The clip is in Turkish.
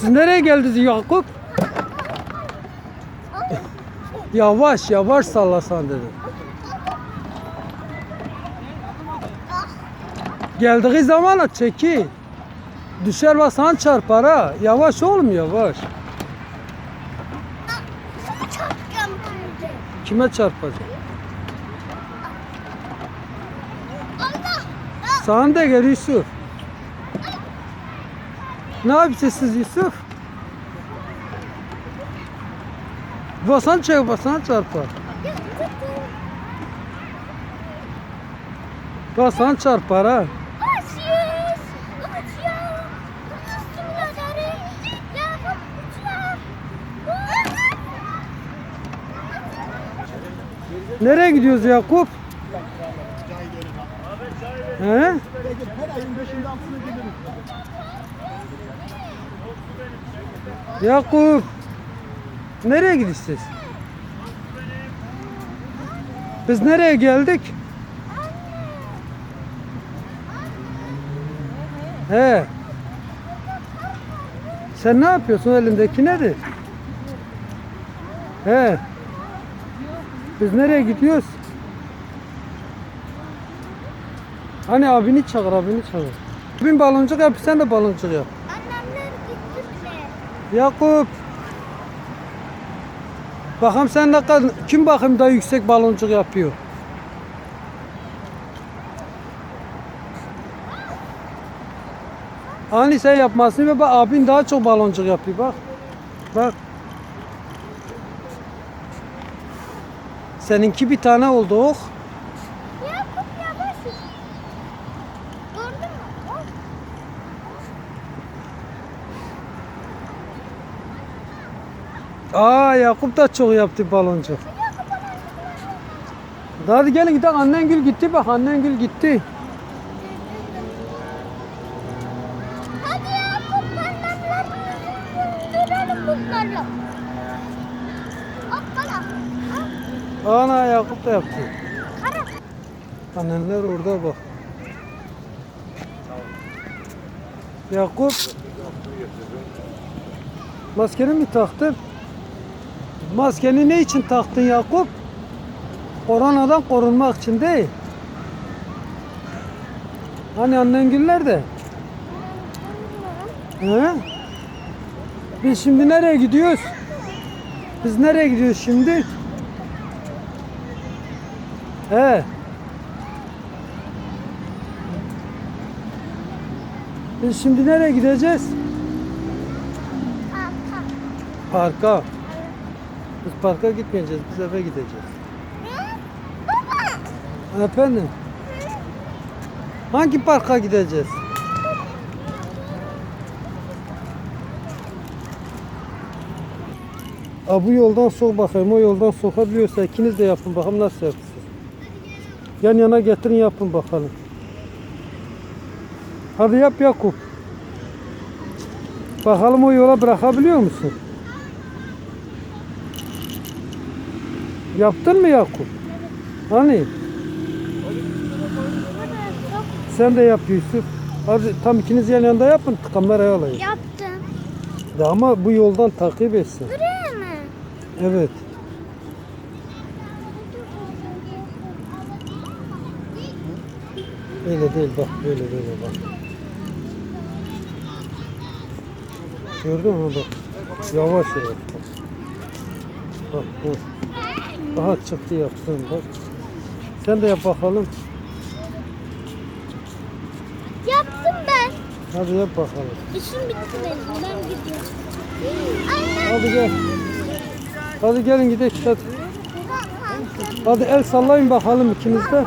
Siz nereye geldiniz Yakup? Yavaş yavaş sallasan dedim. Geldiği zaman çeki. Düşer bak sana çarpar ha. Yavaş oğlum yavaş. Kime çarpacak? Sana da gel Yusuf. Ne yapıyorsunuz Yusuf? Basan çek basan çarpar. Basan çarpar ha. Nereye gidiyoruz Yakup? He? Yakup. Nereye gidiyorsunuz? Biz nereye geldik? He. Sen ne yapıyorsun elindeki nedir? He. Biz nereye gidiyoruz? Hani abini çağır, abini çağır. Abin baloncuk yap, sen de baloncuk yap. Yakup. Bakalım sen ne kadar, kim bakayım daha yüksek baloncuk yapıyor? Hani sen yapmasın ve bak abin daha çok baloncuk yapıyor bak. Bak. Seninki bir tane oldu oh. Yakup yavaş. Gördün mü? Oh. Aa Yakup da çok yaptı baloncuk. Hadi gelin gidelim annen gül gitti bak annen gül gitti. Hadi Yakup annemler görelim bunları. Hoppala. Ana Yakup da yaptı. Kara. Annenler orada bak. Yakup. Maskeni mi taktın? Maskeni ne için taktın Yakup? Koronadan korunmak için değil. Hani annen güller de? He? Biz şimdi nereye gidiyoruz? Biz nereye gidiyoruz şimdi? He. Biz şimdi nereye gideceğiz? Arka. Parka. Biz parka gitmeyeceğiz. Biz eve gideceğiz. Baba. Efendim? Hangi parka gideceğiz? Aa, bu yoldan sok bakayım. O yoldan sokabiliyorsa ikiniz de yapın bakalım nasıl yapıyorsunuz. Yan yana getirin yapın bakalım. Hadi yap Yakup. Bakalım o yola bırakabiliyor musun? Yaptın mı Yakup? Hani? Sen de yap Yusuf. Hadi tam ikiniz yan yana yapın kameraya alayım. Yaptım. Ya ama bu yoldan takip etsin. Buraya mı? Evet. Öyle değil bak böyle böyle bak. Gördün mü bak. Yavaş yavaş bak. Bak bu. Daha çıktı yaptın bak. Sen de yap bakalım. Yaptım ben. Hadi yap bakalım. İşim bitti benim. Ben gidiyorum. Hadi gel. Hadi gelin gidelim hadi. Hadi el sallayın bakalım ikiniz de.